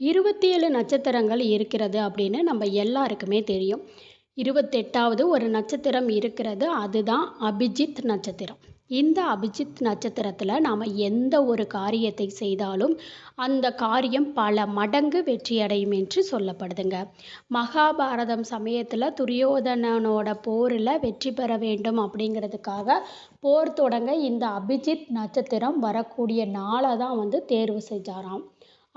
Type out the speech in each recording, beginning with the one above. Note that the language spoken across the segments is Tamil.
இருபத்தி ஏழு நட்சத்திரங்கள் இருக்கிறது அப்படின்னு நம்ம எல்லாருக்குமே தெரியும். இருபத்தெட்டாவது ஒரு நட்சத்திரம் இருக்கிறது அதுதான் அபிஜித் நட்சத்திரம். இந்த அபிஜித் நட்சத்திரத்தில் நாம் எந்த ஒரு காரியத்தை செய்தாலும் அந்த காரியம் பல மடங்கு வெற்றியடையும் என்று சொல்லப்படுதுங்க. மகாபாரதம் சமயத்தில் துரியோதனனோட போரில் வெற்றி பெற வேண்டும் அப்படிங்கிறதுக்காக போர் தொடங்க இந்த அபிஜித் நட்சத்திரம் வரக்கூடிய நாளை தான் வந்து தேர்வு செஞ்சாராம்.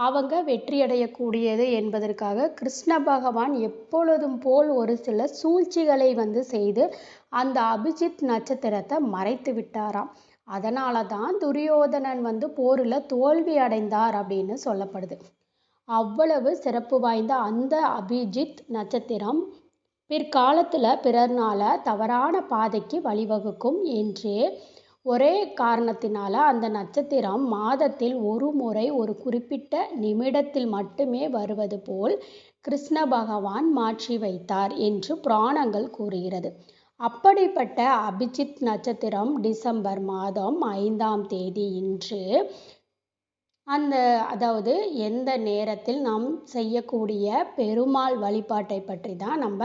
அவங்க வெற்றியடையக்கூடியது என்பதற்காக கிருஷ்ண பகவான் எப்பொழுதும் போல் ஒரு சில சூழ்ச்சிகளை வந்து செய்து அந்த அபிஜித் நட்சத்திரத்தை மறைத்து விட்டாராம். அதனால தான் துரியோதனன் வந்து போரில் தோல்வி அடைந்தார் அப்படின்னு சொல்லப்படுது. அவ்வளவு சிறப்பு வாய்ந்த அந்த அபிஜித் நட்சத்திரம் பிற்காலத்தில் பிறர்னால தவறான பாதைக்கு வழிவகுக்கும் என்று ஒரே காரணத்தினால அந்த நட்சத்திரம் மாதத்தில் ஒரு முறை ஒரு குறிப்பிட்ட நிமிடத்தில் மட்டுமே வருவது போல் கிருஷ்ண பகவான் மாற்றி வைத்தார் என்று புராணங்கள் கூறுகிறது. அப்படிப்பட்ட அபிஜித் நட்சத்திரம் டிசம்பர் மாதம் ஐந்தாம் தேதி இன்று அந்த அதாவது எந்த நேரத்தில் நாம் செய்யக்கூடிய பெருமாள் வழிபாட்டை பற்றி தான் நம்ம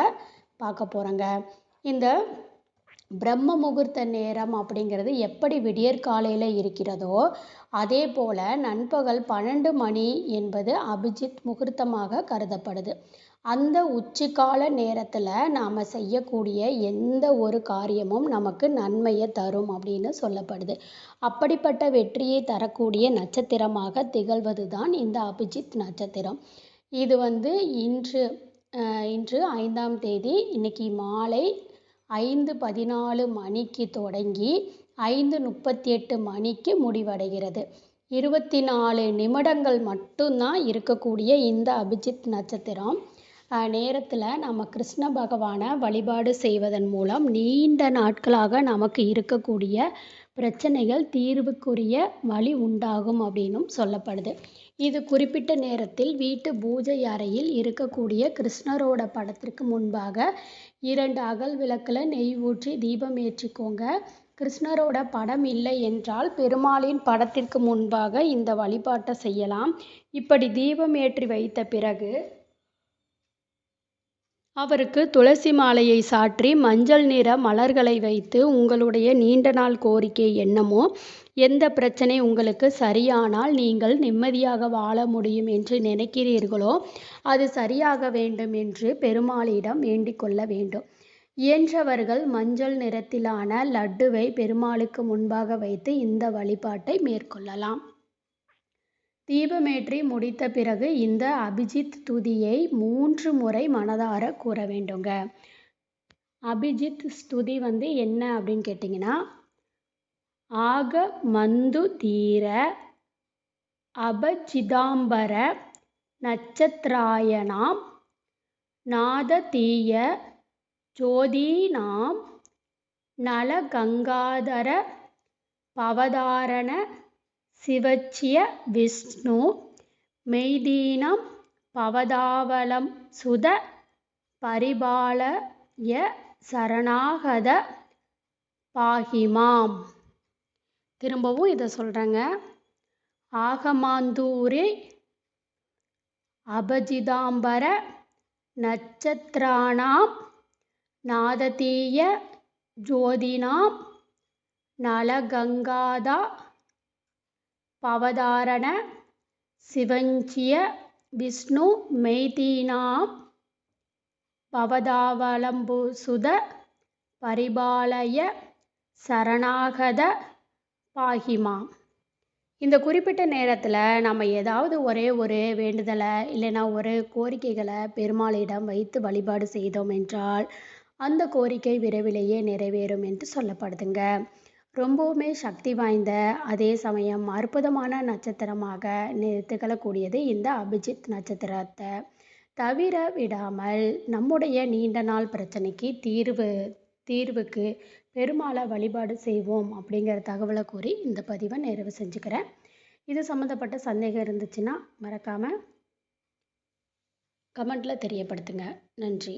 பார்க்க போகிறோங்க இந்த பிரம்ம முகூர்த்த நேரம் அப்படிங்கிறது எப்படி விடியற்காலையில் இருக்கிறதோ அதே போல் நண்பகல் பன்னெண்டு மணி என்பது அபிஜித் முகூர்த்தமாக கருதப்படுது. அந்த உச்சிக்கால நேரத்தில் நாம் செய்யக்கூடிய எந்த ஒரு காரியமும் நமக்கு நன்மையை தரும் அப்படின்னு சொல்லப்படுது. அப்படிப்பட்ட வெற்றியை தரக்கூடிய நட்சத்திரமாக திகழ்வது தான் இந்த அபிஜித் நட்சத்திரம். இது வந்து இன்று இன்று ஐந்தாம் தேதி இன்னைக்கு மாலை ஐந்து பதினாலு மணிக்கு தொடங்கி ஐந்து முப்பத்தி எட்டு மணிக்கு முடிவடைகிறது. இருபத்தி நாலு நிமிடங்கள் மட்டும்தான் இருக்கக்கூடிய இந்த அபிஜித் நட்சத்திரம். நேரத்தில் நம்ம கிருஷ்ண பகவானை வழிபாடு செய்வதன் மூலம் நீண்ட நாட்களாக நமக்கு இருக்கக்கூடிய பிரச்சனைகள் தீர்வுக்குரிய வழி உண்டாகும் அப்படின்னும் சொல்லப்படுது. இது குறிப்பிட்ட நேரத்தில் வீட்டு பூஜை அறையில் இருக்கக்கூடிய கிருஷ்ணரோட படத்திற்கு முன்பாக இரண்டு அகல் விளக்கில் நெய் ஊற்றி தீபம் ஏற்றிக்கோங்க. கிருஷ்ணரோட படம் இல்லை என்றால் பெருமாளின் படத்திற்கு முன்பாக இந்த வழிபாட்டை செய்யலாம். இப்படி தீபம் ஏற்றி வைத்த பிறகு அவருக்கு துளசி மாலையை சாற்றி மஞ்சள் நிற மலர்களை வைத்து உங்களுடைய நீண்ட நாள் கோரிக்கை என்னமோ எந்த பிரச்சனை உங்களுக்கு சரியானால் நீங்கள் நிம்மதியாக வாழ முடியும் என்று நினைக்கிறீர்களோ அது சரியாக வேண்டும் என்று பெருமாளிடம் வேண்டிக் கொள்ள வேண்டும். இயன்றவர்கள் மஞ்சள் நிறத்திலான லட்டுவை பெருமாளுக்கு முன்பாக வைத்து இந்த வழிபாட்டை மேற்கொள்ளலாம். தீபமேற்றி முடித்த பிறகு இந்த அபிஜித் துதியை மூன்று முறை மனதார கூற வேண்டுங்க. அபிஜித் ஸ்துதி வந்து என்ன அப்படின்னு கேட்டிங்கன்னா ஆக மந்து தீர அபஜிதாம்பர நட்சத்திராயணாம் நாததீய ஜோதீனாம் நலகங்காதர பவதாரண சிவச்சிய விஷ்ணு மெய்தீனம் பவதாவலம் சுத பரிபாலய சரணாகத பாகிமாம். திரும்பவும் இதை சொல்கிறேங்க ஆகமாந்தூரி அபஜிதாம்பர நட்சத்திராணாம் நாததீய ஜோதினாம் நலகங்காதா பவதாரண சிவஞ்சிய விஷ்ணு மெய்தீனாம் பவதாவலம்புசுத பரிபாலய சரணாகத பாகிமாம் இந்த குறிப்பிட்ட நேரத்தில் நம்ம ஏதாவது ஒரே ஒரு வேண்டுதலை இல்லைன்னா ஒரு கோரிக்கைகளை பெருமாளிடம் வைத்து வழிபாடு செய்தோம் என்றால் அந்த கோரிக்கை விரைவிலேயே நிறைவேறும் என்று சொல்லப்படுதுங்க. ரொம்பவுமே சக்தி வாய்ந்த அதே சமயம் அற்புதமான நட்சத்திரமாக திகழக்கூடியது இந்த அபிஜித் நட்சத்திரத்தை. தவிர விடாமல் நம்முடைய நீண்ட நாள் பிரச்சனைக்கு தீர்வு தீர்வுக்கு பெருமாளை வழிபாடு செய்வோம் அப்படிங்கிற தகவலை கூறி இந்த பதிவை நிறைவு செஞ்சுக்கிறேன். இது சம்மந்தப்பட்ட சந்தேகம் இருந்துச்சுன்னா மறக்காமல் கமெண்ட்டில் தெரியப்படுத்துங்க. நன்றி.